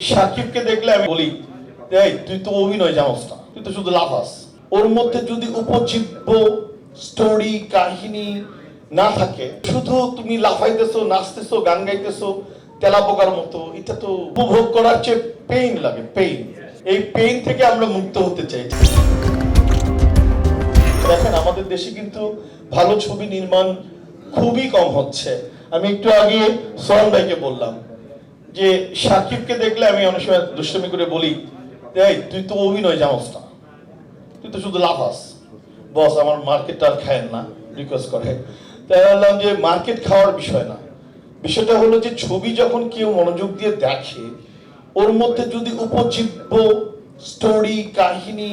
সাকিবকে দেখলে আমি বলি, এই, তুই তো অভিনয় না, তুই তো শুধু লাফাস। ওর মধ্যে যদি উপজীব্য স্টোরি কাহিনী না থাকে, শুধু তুমি লাফাইতেছো, নাচতেছো, গান গাইতেছো তেলা পোকার মতো, এটা তো উপভোগ করার চেয়ে পেইন লাগে পেইন এই পেইন থেকে আমরা মুক্ত হতে চাই। দেখেন, আমাদের দেশে কিন্তু ভালো ছবি নির্মাণ খুবই কম হচ্ছে। আমি একটু আগে সোহান ভাইকে বললাম যে সাকিবকে দেখলে আমি অনেক সময় দুষ্টমি করে বলি, এই, তুই তো অভিনয় জানোস না। তুই তো শুধু লাফাস। বস, আমার মার্কেটটা আর খায়েন না রিকোয়েস্ট করে। তাই বললাম যে মার্কেট খাওয়ার বিষয় না। বিষয়টা হলো যে ছবি যখন কেউ মনোযোগ দিয়ে দেখে, ওর মধ্যে যদি উপজীব্য স্টোরি কাহিনী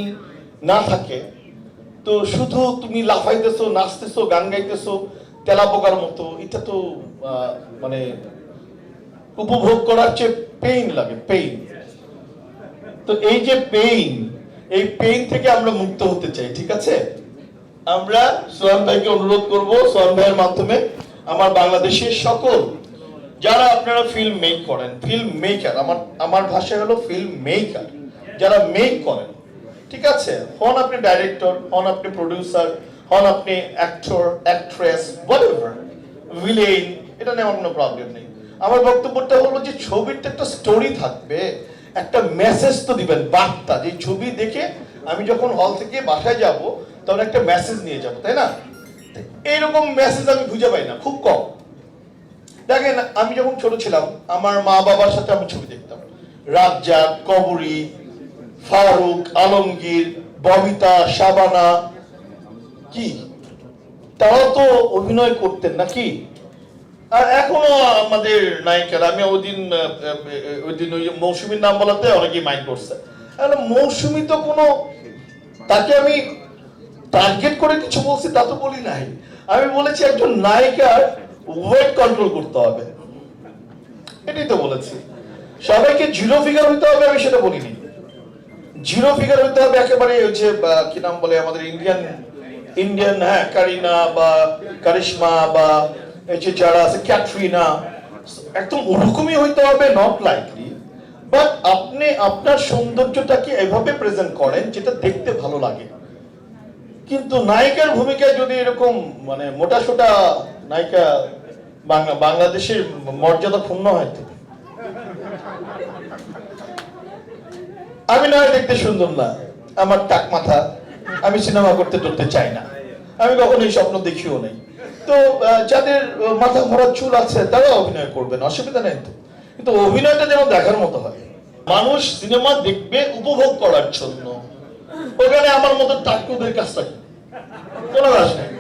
না থাকে, তো শুধু তুমি লাফাইতেছো, নাচতেছো, গান গাইতেছো তেলা পোকার মতো, এটা তো মানে উপভোগ করার চেয়ে পেইন লাগে পেইন তো এই যে পেইন এই পেইন থেকে আমরা মুক্ত হতে চাই, ঠিক আছে? আমরা সোহান ভাইকে অনুরোধ করব, সোহান ভাইয়ের মাধ্যমে আমার বাংলাদেশের সকল, যারা আপনারা ফিল্ম মেক করেন ফিল্ম মেকার আমার আমার ভাষায় হলো ফিল্ম মেকার যারা মেক করেন, ঠিক আছে? হন আপনি ডাইরেক্টর হন আপনি প্রডিউসার হন আপনি অ্যাক্টর অ্যাক্ট্রেস হোয়াটএভার ভিলেন এটা নিয়ে কোনো প্রবলেম নেই। আমার বক্তব্যটা হলো যে ছবির একটা স্টোরি থাকবে, একটা মেসেজ তো দিবেন, বার্তা। যে ছবি দেখে আমি যখন হল থেকে বাসায় যাব, তখন একটা মেসেজ নিয়ে যাব, তাই না? এইরকম মেসেজ আমি খুঁজে পাই না, খুব কম। দেখেন, আমি যখন ছোট ছিলাম, আমার মা বাবার সাথে আমি ছবি দেখতাম। রাজ্জাক, কবরী, ফারুক, আলমগীর, ববিতা, শাবানা, কি? তারাও তো অভিনয় করতেন নাকি? এখনও আমাদের নায়িকারা, আমি ওই দিন ওই দিন ওই মৌসুমীর নাম বলাতে অনেকেই মাইন্ড করছে। তো কোনো, তাকে আমি টার্গেট করে কিছু বলছি তা তো বলি নাই। আমি বলেছি একজন নায়িকার ওয়েট কন্ট্রোল করতে হবে। এটাই তো বলেছি। সবাইকে জিরো ফিগার হইতে হবে, আমি সেটা বলিনি। জিরো ফিগার হইতে হবে একেবারে যে কি নাম বলে আমাদের ইন্ডিয়ান ইন্ডিয়ান হ্যাঁ কারিনা বা কারিশমা বা এই যে যারা আছে, ক্যাটরিনা, একদম ওরকমই হইতে হবে নট লাইকলি বাট আপনি আপনার সৌন্দর্যটাকে এভাবে প্রেজেন্ট করেন যেটা দেখতে ভালো লাগে। কিন্তু নায়িকার ভূমিকায় যদি এরকম মানে মোটা সোটা নায়িকা বাংলা, বাংলাদেশের মর্যাদা ক্ষুণ্ণ হয় আমি নয় দেখতে সুন্দর না, আমার টাক মাথা, আমি সিনেমা করতে টরতে চাই না। আমি কখনো এই স্বপ্ন দেখিও নাই। তো যাদের মাথা ভরা চুল আছে তারা অভিনয় করবেন, অসুবিধা নেই তো। কিন্তু অভিনয়টা যেন দেখার মতো হয়। মানুষ সিনেমা দেখবে উপভোগ করার জন্য। ওখানে আমার মতো টাকুদের কাজটা থাকে। কোনো নেই।